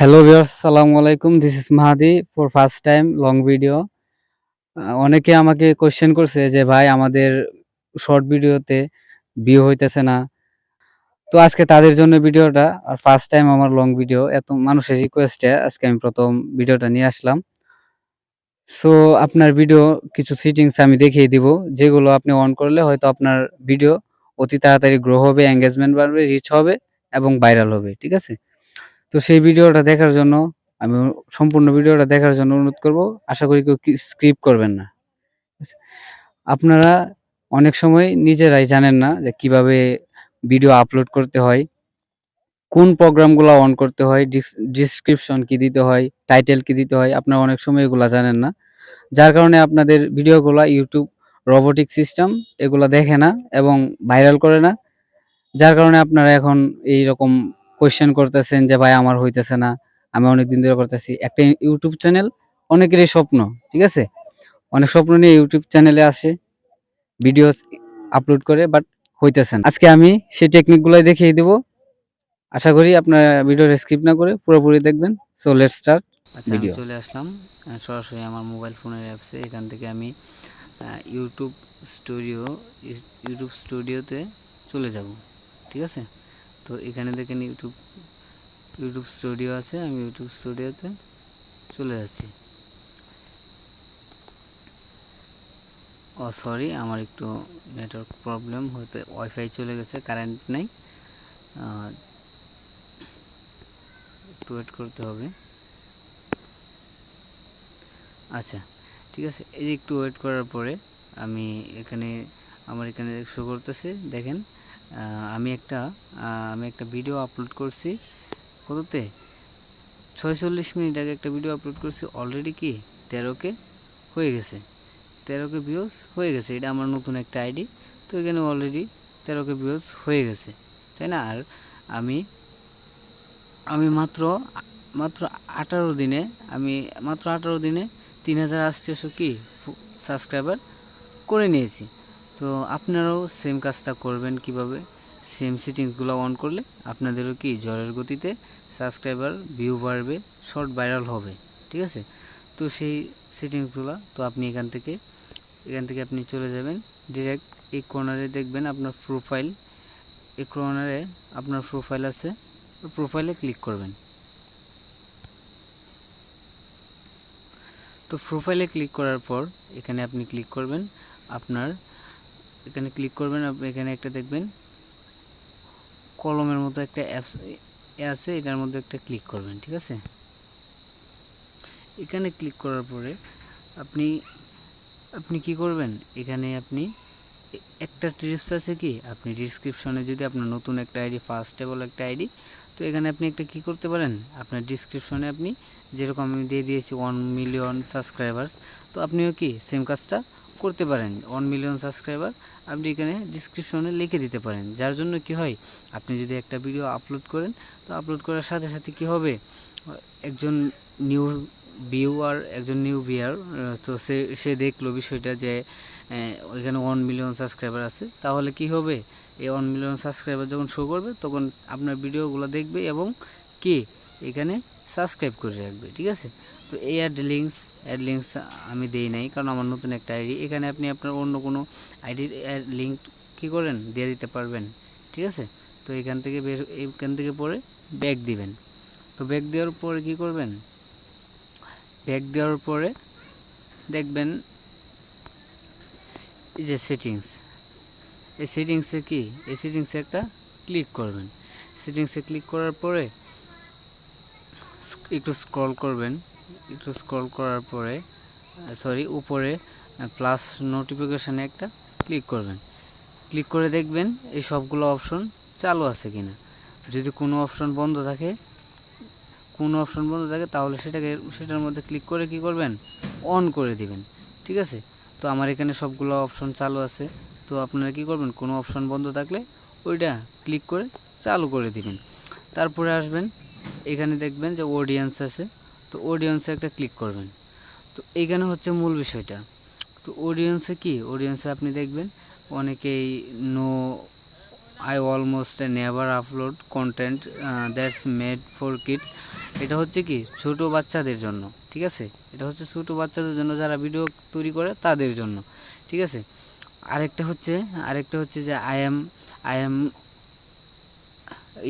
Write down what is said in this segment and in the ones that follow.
Hello viewers আসসালামু আলাইকুম this is Mahadi for first time long video অনেকে আমাকে কোশ্চেন করছে যে, ভাই, আমাদের শর্ট ভিডিওতে ভিউ হইতেছে না। তো আজকে তাদের জন্য ভিডিওটা আর ফার্স্ট টাইম আমার লং ভিডিও এত মানুষের রিকোয়েস্টে আজকে আমি প্রথম ভিডিওটা নিয়ে আসলাম। সো আপনার ভিডিও কিছু সিটিংস আমি দেখিয়ে দিব, যেগুলো আপনি অন করলে হয়তো আপনার ভিডিও অতি তাড়াতাড়ি গ্রো হবে এঙ্গেজমেন্ট বাড়বে রিচ হবে এবং ভাইরাল হবে, ঠিক আছে? তো সেই ভিডিওটা দেখার জন্য আমি সম্পূর্ণ ভিডিওটা দেখার জন্য অনুরোধ করব। আশা করি কেউ স্ক্রিপ করবেন না। আপনারা অনেক সময় নিজেরাই জানেন না যে কীভাবে ভিডিও আপলোড করতে হয়, কোন প্রোগ্রামগুলো অন করতে হয় ডিসক্রিপশন কি দিতে হয় টাইটেল কি দিতে হয়, আপনারা অনেক সময় এগুলো জানেন না। যার কারণে আপনাদের ভিডিওগুলো ইউটিউব রোবোটিক সিস্টেম এগুলো দেখে না এবং ভাইরাল করে না। যার কারণে আপনারা এখন এই রকম কোয়েশ্চেন করতেছেন যে ভাই আমার হইতেছে না। আমি অনেক দিন ধরে করতেছি। একটা ইউটিউব চ্যানেল অনেকেরই স্বপ্ন ঠিক আছে? অনেক স্বপ্ন নিয়ে ইউটিউব চ্যানেলে আসে ভিডিও আপলোড করে বাট হইতেছে না। আজকে আমি সেই টেকনিকগুলোই দেখিয়ে দিব। আশা করি আপনারা ভিডিওটা স্কিপ না করে পুরোপুরি দেখবেন। সো লেট স্টার্ট আচ্ছা আমি চলে আসলাম। সরাসরি আমার মোবাইল ফোনের অ্যাপসে এখান থেকে আমি ইউটিউব স্টুডিও ইউটিউব স্টুডিওতে চলে যাব ঠিক আছে? তো এখানে দেখেন ইউটিউব ইউটিউব স্টুডিও আছে, আমি ইউটিউব স্টুডিওতে চলে যাচ্ছি। ও সরি আমার একটু নেটওয়ার্ক প্রবলেম হয়তো ওয়াইফাই চলে গেছে কারেন্ট নেই। একটু ওয়েট করতে হবে। আচ্ছা ঠিক আছে, এই যে একটু ওয়েট করার পরে আমি এখানে, আমার এখানে শো করতেছে, দেখেন। আমি একটা আমি একটা ভিডিও আপলোড করছি। কততে? ছয়চল্লিশ মিনিট আগে একটা ভিডিও আপলোড করছি অলরেডি কি? তেরোকে হয়ে গেছে। তেরোকে ভিউজ হয়ে গেছে, এটা আমার নতুন একটা আইডি তো এখানে অলরেডি তেরোকে ভিউজ হয়ে গেছে, তাই না? আর আমি আমি মাত্র মাত্র আঠারো দিনে, আমি মাত্র আঠারো দিনে তিন হাজার আটশোশো কি সাবস্ক্রাইবার করে নিয়েছি। তো আপনারাও সেম কাজটা করবেন কীভাবে? সেম সেটিংসগুলো অন করলে আপনাদেরও কি জ্বরের গতিতে সাবস্ক্রাইবার ভিউ বাড়বে শর্ট ভাইরাল হবে, ঠিক আছে? তো সেই সেটিংসগুলো তো আপনি এখান থেকে এখান থেকে আপনি চলে যাবেন ডিরেক্ট এই কর্নারে দেখবেন আপনার প্রোফাইল এই কর্নারে আপনার প্রোফাইল আছে প্রোফাইলে ক্লিক করবেন। তো প্রোফাইলে ক্লিক করার পর এখানে আপনি ক্লিক করবেন, আপনার এখানে ক্লিক করবেন, আপনি এখানে একটা দেখবেন, কলমের মতো একটা অ্যাপস আছে, এটার মধ্যে একটা ক্লিক করবেন, ঠিক আছে? এখানে ক্লিক করার পরে আপনি আপনি কি করবেন? এখানে আপনি একটা টিপস আছে কি? আপনি ডিসক্রিপশনে যদি আপনার নতুন একটা আইডি ফার্স্ট টেবল একটা আইডি তো এখানে আপনি একটা কি করতে পারেন? আপনার ডিসক্রিপশনে আপনি যেরকম আমি দিয়ে দিয়েছি ওয়ান মিলিয়ন সাবস্ক্রাইবার্স তো আপনিও কি সেম কাজটা করতে পারেন ওয়ান মিলিয়ন সাবস্ক্রাইবার আপনি এখানে ডিসক্রিপশনে লিখে দিতে পারেন। যার জন্য কি হয়, আপনি যদি একটা ভিডিও আপলোড করেন, তো আপলোড করার সাথে সাথে কি হবে, একজন নিউ ভিউয়ার একজন নিউ ভিউয়ার তো সে সে দেখল বিষয়টা যে ওইখানে ওয়ান মিলিয়ন সাবস্ক্রাইবার আছে, তাহলে কি হবে, এই ওয়ান মিলিয়ন সাবস্ক্রাইবার যখন শো করবে, তখন আপনার ভিডিওগুলো দেখবে এবং কি, এখানে সাবস্ক্রাইব করে রাখবে, ঠিক আছে? তো এই অ্যাড লিঙ্কস অ্যাড লিঙ্কস আমি দেই নাই, কারণ আমার নতুন একটা আইডি এখানে আপনি আপনার অন্য কোনো আইডির অ্যাড লিঙ্ক কী করেন? দিয়ে দিতে পারবেন, ঠিক আছে? তো এখান থেকে বের, এখান থেকে পরে ব্যাক দিবেন। তো ব্যাক দেওয়ার পরে কী করবেন? ব্যাক দেওয়ার পরে দেখবেন এই যে সেটিংস এই সেটিংসে কি? এই সেটিংসে একটা ক্লিক করবেন। সেটিংসে ক্লিক করার পরে একটু স্ক্রল করবেন। একটু স্ক্রল করার পরে সরি উপরে প্লাস নোটিফিকেশানে একটা ক্লিক করবেন। ক্লিক করে দেখবেন এই সবগুলো অপশন চালু আছে কিনা। যদি কোনো অপশন বন্ধ থাকে, কোনো অপশন বন্ধ থাকে, তাহলে সেটাকে, সেটার মধ্যে ক্লিক করে কি করবেন? অন করে দিবেন। ঠিক আছে? তো আমার এখানে সবগুলো অপশন চালু আছে। তো আপনারা কি করবেন? কোনো অপশন বন্ধ থাকলে ওইটা ক্লিক করে চালু করে দিবেন। তারপরে আসবেন, এখানে দেখবেন যে অডিয়েন্স আছে। তো অডিয়েন্সে একটা ক্লিক করবেন। তো এইখানে হচ্ছে মূল বিষয়টা। তো অডিয়েন্সে কি? অডিয়েন্সে আপনি দেখবেন অনেকেই no almost never upload content uh, that's made for kids. এটা হচ্ছে কি? ছোট বাচ্চাদের জন্য ঠিক আছে? এটা হচ্ছে ছোট বাচ্চাদের জন্য যারা ভিডিও তৈরি করে তাদের জন্য ঠিক আছে? আরেকটা হচ্ছে আরেকটা হচ্ছে যে I am I am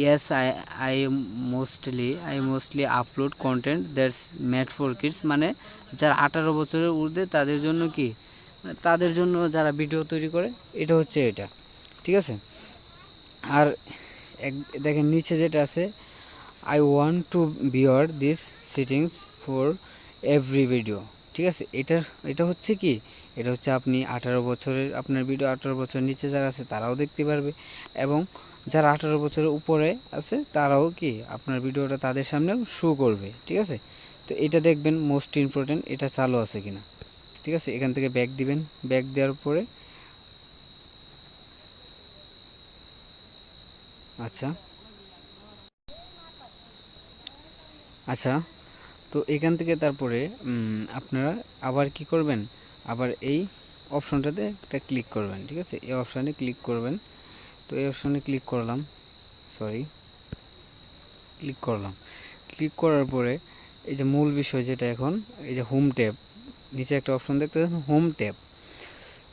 yes, i i mostly i mostly upload content that's made for kids. মানে যারা আঠারো বছরের ঊর্ধ্বে, তাদের জন্য কি? মানে তাদের জন্য যারা ভিডিও তৈরি করে, এটা হচ্ছে এটা। ঠিক আছে? আর এক, দেখেন নিচে যেটা আছে I want to bear this settings for every video ঠিক আছে? এটা এটা হচ্ছে কি? এটা হচ্ছে আপনি আঠারো বছরের, আপনার ভিডিও আঠারো বছরের নিচে যারা আছে, তারাও দেখতে পারবে। এবং যারা আঠারো বছরের উপরে আছে, তারাও কি আপনার ভিডিওটা তাদের সামনেও শো করবে, ঠিক আছে? তো এটা দেখবেন মোস্ট ইম্পর্টেন্ট এটা চালু আছে কিনা। ঠিক আছে? এখান থেকে ব্যাগ দিবেন। ব্যাগ দেওয়ার পরে আচ্ছা। আচ্ছা। তো এখান থেকে তারপরে আপনারা আবার কি করবেন? আবার এই অপশনটাতে একটা ক্লিক করবেন, ঠিক আছে? এই অপশানে ক্লিক করবেন। তো এই অপশানে ক্লিক করলাম সরি ক্লিক করলাম। ক্লিক করার পরে এই যে মূল বিষয় যেটা এখন, এই যে হোম ট্যাব নিচে একটা অপশন দেখতে হোম ট্যাব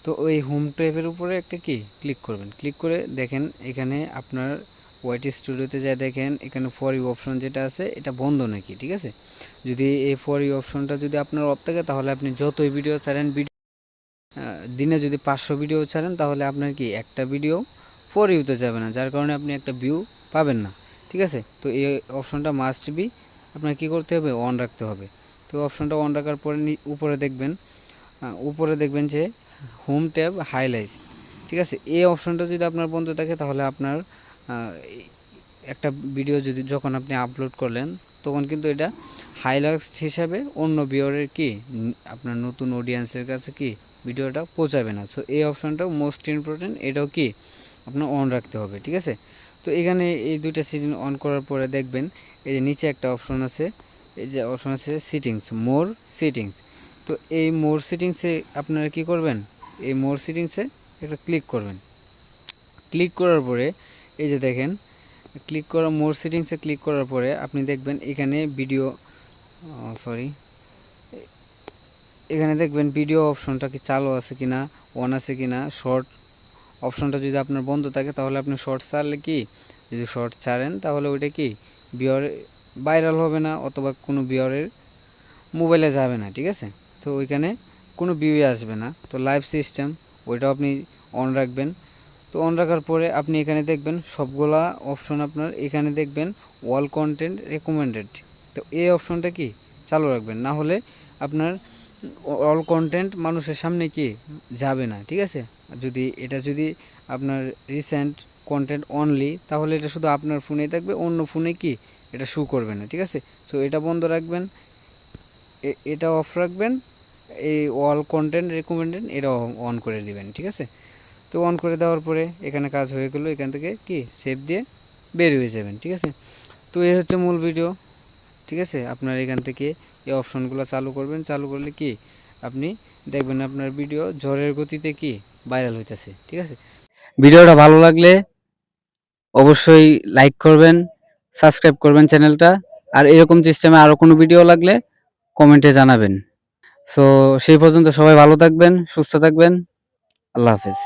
তো ওই হোম ট্যাবের উপরে একটা কি? ক্লিক করবেন। ক্লিক করে দেখেন এখানে আপনার ওয়াইট স্টুডিওতে যা দেখেন, এখানে ফর ইউ অপশন যেটা আছে, এটা বন্ধ নাকি, ঠিক আছে? যদি এই ফর ইউ অপশনটা যদি আপনার অফ থাকে, তাহলে আপনি যতই ভিডিও ছাড়েন ভিডিও দিনে যদি পাঁচশো ভিডিও ছাড়েন, তাহলে আপনার কি, একটা ভিডিও ফর ইউতে যাবে না, যার কারণে আপনি একটা ভিউ পাবেন না, ঠিক আছে? তো এই অপশনটা মাস্ট বি আপনার কি করতে হবে? অন রাখতে হবে। তো অপশনটা অন রাখার পরে উপরে দেখবেন উপরে দেখবেন যে হোম ট্যাব হাইলাইটস ঠিক আছে? এই অপশনটা যদি আপনার বন্ধ থাকে, তাহলে আপনার একটা ভিডিও যদি যখন আপনি আপলোড করলেন, তখন কিন্তু এটা হাইলাইটস হিসাবে অন্য ভিওরের কি আপনার নতুন অডিয়েন্সের কাছে কি ভিডিওটা পৌঁছাবে না। সো এই অপশনটাও মোস্ট ইম্পর্টেন্ট এটাও কি আপনার অন রাখতে হবে, ঠিক আছে? তো এখানে এই দুইটা সিটিং অন করার পরে দেখবেন, এই যে নিচে একটা অপশন আছে, এই যে অপশন আছে সিটিংস মোর সিটিংস তো এই মোর সিটিংসে আপনারা কি করবেন? এই মোর সিটিংসে একটা ক্লিক করবেন। ক্লিক করার পরে, এই যে দেখেন ক্লিক করা মোর সিটিংসে ক্লিক করার পরে আপনি দেখবেন এখানে ভিডিও সরি এখানে দেখবেন ভিডিও অপশনটা কি চালু আছে কিনা অন আছে কিনা শর্ট অপশনটা যদি আপনার বন্ধ থাকে, তাহলে আপনি শর্ট ছাড়লে কি? যদি শর্ট ছাড়েন, তাহলে ওইটা কি? বিয়র ভাইরাল হবে না, অথবা কোনো বিয়রের মোবাইলে যাবে না, ঠিক আছে? তো ওইখানে কোনো ভিউই আসবে না। তো লাইভ সিস্টেম ওইটাও আপনি অন রাখবেন। তো অন রাখার পরে আপনি এখানে দেখবেন, সবগুলা অপশন আপনার এখানে দেখবেন ওয়াল কন্টেন্ট রেকমেন্ডেড তো এই অপশনটা কি? চালু রাখবেন। না হলে আপনার অল কন্টেন্ট মানুষের সামনে কি? যাবে না, ঠিক আছে? যদি, এটা যদি আপনার রিসেন্ট কন্টেন্ট অনলি তাহলে এটা শুধু আপনার ফোনেই থাকবে, অন্য ফোনে কি? এটা শু করবে না, ঠিক আছে? তো এটা বন্ধ রাখবেন এটা অফ রাখবেন, এই অল কন্টেন্ট রেকমেন্ডেড এটা অন করে দিবেন, ঠিক আছে? তো অন করে দেওয়ার পরে এখানে কাজ হয়ে গেলো, এখান থেকে কি? সেভ দিয়ে বের হয়ে যাবেন, ঠিক আছে? তো এই হচ্ছে মূল ভিডিও ঠিক আছে? আপনার এখান থেকে এই অপশনগুলো চালু করবেন। চালু করলে কি? আপনি দেখবেন আপনার ভিডিও ঝড়ের গতিতে কি ভাইরাল হইতেছে, ঠিক আছে? ভিডিওটা ভালো লাগলে অবশ্যই লাইক করবেন সাবস্ক্রাইব করবেন চ্যানেলটা। আর এরকম সিস্টেমে আরও কোনো ভিডিও লাগলে কমেন্টে জানাবেন। সো সেই পর্যন্ত সবাই ভালো থাকবেন, সুস্থ থাকবেন। আল্লাহ হাফেজ।